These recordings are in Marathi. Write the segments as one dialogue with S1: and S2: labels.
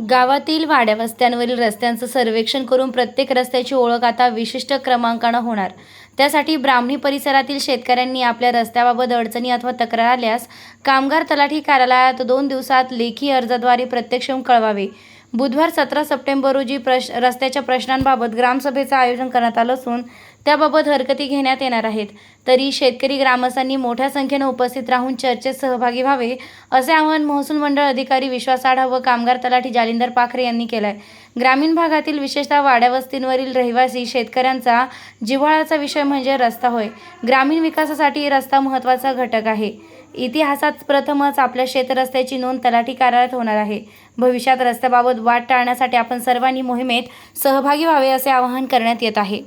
S1: गावातील वाड्या वस्त्यांवरील रस्त्यांचं सर्वेक्षण करून प्रत्येक रस्त्याची ओळख आता विशिष्ट क्रमांकानं होणार. त्यासाठी ब्राह्मणी परिसरातील शेतकऱ्यांनी आपल्या रस्त्याबाबत अडचणी अथवा तक्रार आल्यास कामगार तलाठी कार्यालयात दोन दिवसात लेखी अर्जाद्वारे प्रत्यक्ष कळवावे. बुधवार सतरा सप्टेंबर रोजी प्रश रस्त्याच्या प्रश्नांबाबत ग्रामसभेचं आयोजन करण्यात आलं असून त्याबाबत हरकती घेण्यात येणार आहेत. तरी शेतकरी ग्रामस्थांनी मोठ्या संख्येनं उपस्थित राहून चर्चेत सहभागी व्हावे असे आवाहन महसूल मंडळ अधिकारी विश्वास आढाव व कामगार तलाठी जालिंदर पाखरे यांनी केलं आहे ग्रामीण भागातील विशेषतः वाड्या वस्तींवरील रहिवासी शेतकऱ्यांचा जिव्हाळ्याचा विषय म्हणजे रस्ता होय. ग्रामीण विकासासाठी रस्ता महत्त्वाचा घटक आहे. इतिहासात प्रथमच आपल्या शेतरस्त्याची नोंद तलाठी कार्यालयात होणार आहे. भविष्यात रस्त्याबाबत वाट टाळण्यासाठी आपण सर्वांनी मोहिमेत सहभागी व्हावे असे आवाहन करण्यात येत आहे.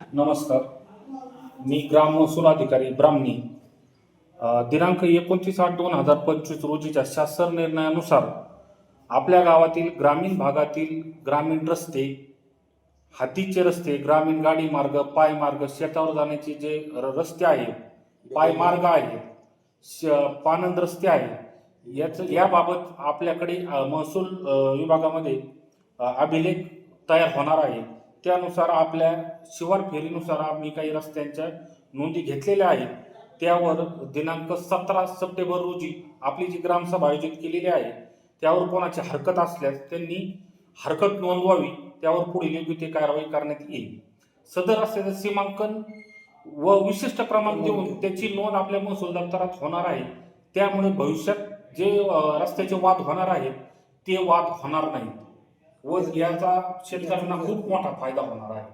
S2: नमस्कार. मी ग्राम महसूल अधिकारी ब्राह्मणी. दिनांक एकोणतीस आठ दोन हजार पंचवीस रोजीच्या शासन निर्णयानुसार आपल्या गावातील ग्रामीण भागातील ग्रामीण रस्ते हातीचे रस्ते ग्रामीण गाडी मार्ग पाय मार्ग शेतावर जाण्याचे जे रस्ते आहेत पायमार्ग आहे श पानंद रस्ते आहे याच याबाबत आपल्याकडे महसूल विभागामध्ये अभिलेख तयार होणार आहे. त्यानुसार आपल्या शिवार फेरीनुसार आम्ही काही रस्त्यांच्या नोंदी घेतलेल्या आहेत. त्यावर दिनांक सतरा सप्टेंबर रोजी आपली जी ग्रामसभा आयोजित केलेली आहे त्यावर कोणाची हरकत असल्यास त्यांनी हरकत नोंदवावी त्यावर पुढील योग्य ते कारवाई करण्यात येईल. सदर रस्त्याचं सीमांकन व विशिष्ट क्रमांक देऊन त्याची नोंद आपल्या महसूल दप्तरात होणार आहे. त्यामुळे भविष्यात जे रस्त्याचे वाद होणार आहेत ते वाद होणार नाहीत. व याचा शेतकऱ्यांना खूप मोठा फायदा होणार आहे.